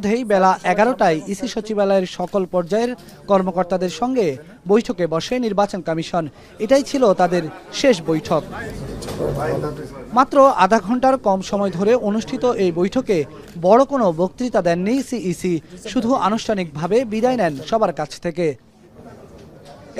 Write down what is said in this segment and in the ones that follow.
ইতিমধ্যেই বেলা এগারোটায় ইসি সচিবালয়ের সকল পর্যায়ের কর্মকর্তাদের সঙ্গে বৈঠকে বসে নির্বাচন কমিশন। এটাই ছিল তাদের শেষ বৈঠক। মাত্র আধা ঘণ্টার কম সময় ধরে অনুষ্ঠিত এই বৈঠকে বড় কোনো বক্তৃতা দেননি সিইসি। শুধু আনুষ্ঠানিকভাবে বিদায় নেন সবার কাছ থেকে।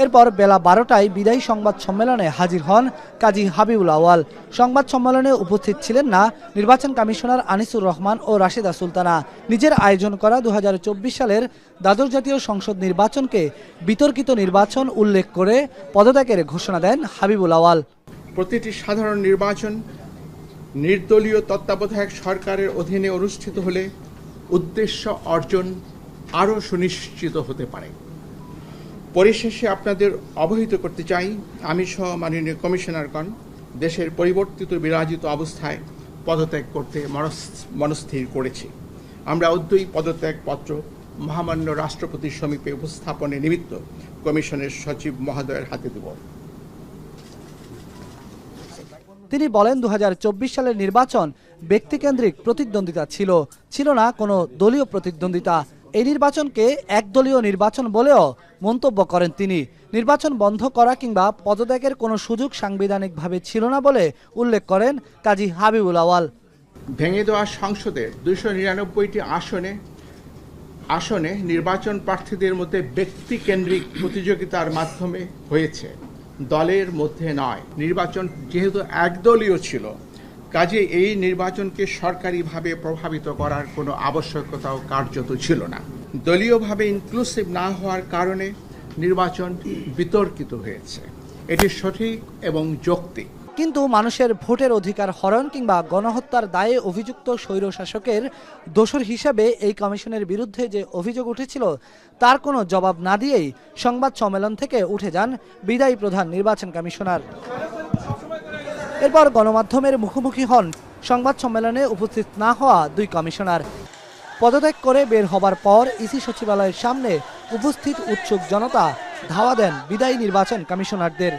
এরপর বেলা বারোটায় বিদায়ী সংবাদ সম্মেলনে হাজির হন কাজী হাবিবুল আওয়াল সংবাদ সম্মেলনে উপস্থিত ছিলেন না নির্বাচন কমিশনার আনিসুর রহমান ও রাশেদা সুলতানা। নিজের আয়োজন করা দু হাজার চব্বিশ সালের দ্বাদশ জাতীয় সংসদ নির্বাচনকে বিতর্কিত নির্বাচন উল্লেখ করে পদত্যাগের ঘোষণা দেন হাবিবুল আওয়াল প্রতিটি সাধারণ নির্বাচন নির্দলীয় তত্ত্বাবধায়ক সরকারের অধীনে অনুষ্ঠিত হলে উদ্দেশ্য অর্জন আরও সুনিশ্চিত হতে পারে। পরিশেষে আপনাদের অবহিত করতে চাই আমি সহ মাননীয় কমিশনারগণ দেশের পরিবর্তিত বিরাজিত অবস্থায় পদত্যাগ করতে মনস- মনস্থির করেছি। আমরা অদ্যই পদত্যাগপত্র মহামান্য রাষ্ট্রপতির সমীপে উপস্থাপনের নিমিত্ত কমিশনের সচিব মহোদয়ের হাতে দেব। তিনি বলেন দু হাজার চব্বিশ সালের নির্বাচন ব্যক্তিকেন্দ্রিক প্রতিদ্বন্দ্বিতা ছিল। ছিল না কোনো দলীয় প্রতিদ্বন্দ্বিতা। এই নির্বাচনকে একদলীয় নির্বাচন বলেও মন্তব্য করেন তিনি। নির্বাচন বন্ধ করা কিংবা পদত্যাগের কোনো সুযোগ সাংবিধানিকভাবে ছিল না বলে উল্লেখ করেন কাজী হাবিবুল আওয়াল। ভেঙে দেওয়া সংসদের দুইশো নিরানব্বইটি আসনে আসনে নির্বাচন প্রার্থীদের মধ্যে ব্যক্তিকেন্দ্রিক প্রতিযোগিতার মাধ্যমে হয়েছে। দলের মধ্যে নয়। নির্বাচন যেহেতু একদলীয় ছিল কাজে এই নির্বাচনকে সরকারিভাবে প্রভাবিত করার কোনো আবশ্যকতাও কার্যত ছিল না। দলীয়ভাবে ইনক্লুসিভ না হওয়ার কারণে নির্বাচন বিতর্কিত হয়েছে। এটি সঠিক এবং যৌক্তিক। কিন্তু মানুষের ভোটের অধিকার হরণ কিংবা গণহত্যার দায়ে অভিযুক্ত স্বৈর শাসকের দোষর হিসাবে এই কমিশনের বিরুদ্ধে যে অভিযোগ উঠেছিল, তার কোনো জবাব না দিয়েই সংবাদ সম্মেলন থেকে উঠে যান বিদায়ী প্রধান নির্বাচন কমিশনার। এরপর গণমাধ্যমের মুখোমুখি হন। সংবাদ সম্মেলনে উপস্থিত না হওয়া দুই কমিশনার। পদত্যাগ করে বের হবার পর ইসি সচিবালয়ের সামনে উপস্থিত উৎসুক জনতা ধাওয়া দেন বিদায়ী নির্বাচন কমিশনারদের।